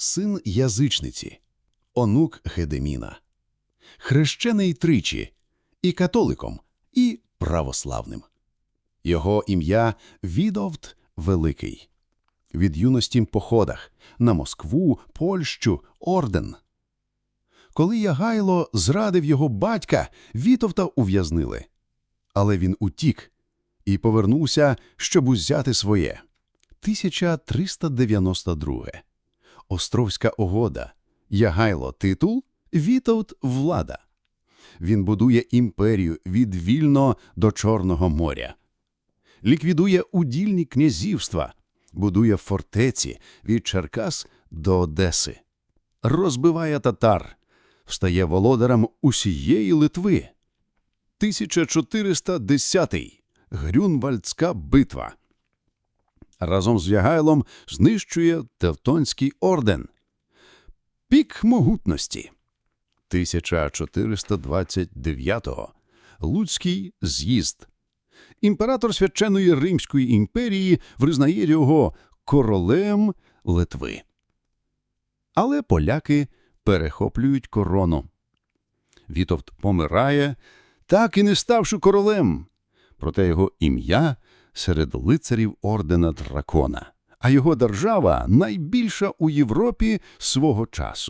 син язичниці, онук Гедеміна, хрещений тричі і католиком, і православним. Його ім'я Відовт Великий. Від юності походах на Москву, Польщу, орден. Коли Ягайло зрадив його батька, Вітовта ув'язнили. Але він утік і повернувся, щоб узяти своє. 1392. Островська угода. Ягайло – титул, Вітовт – влада. Він будує імперію від Вільно до Чорного моря. Ліквідує удільні князівства, будує фортеці від Черкас до Одеси. Розбиває татар, стає володарем усієї Литви. 1410. Грюнвальдська битва. Разом з Ягайлом знищує Тевтонський орден. Пік могутності. 1429. Луцький з'їзд. Імператор Священної Римської імперії визнає його королем Литви. Але поляки перехоплюють корону. Вітовт помирає, так і не ставши королем. Проте його ім'я серед лицарів ордена дракона, а його держава найбільша у Європі свого часу.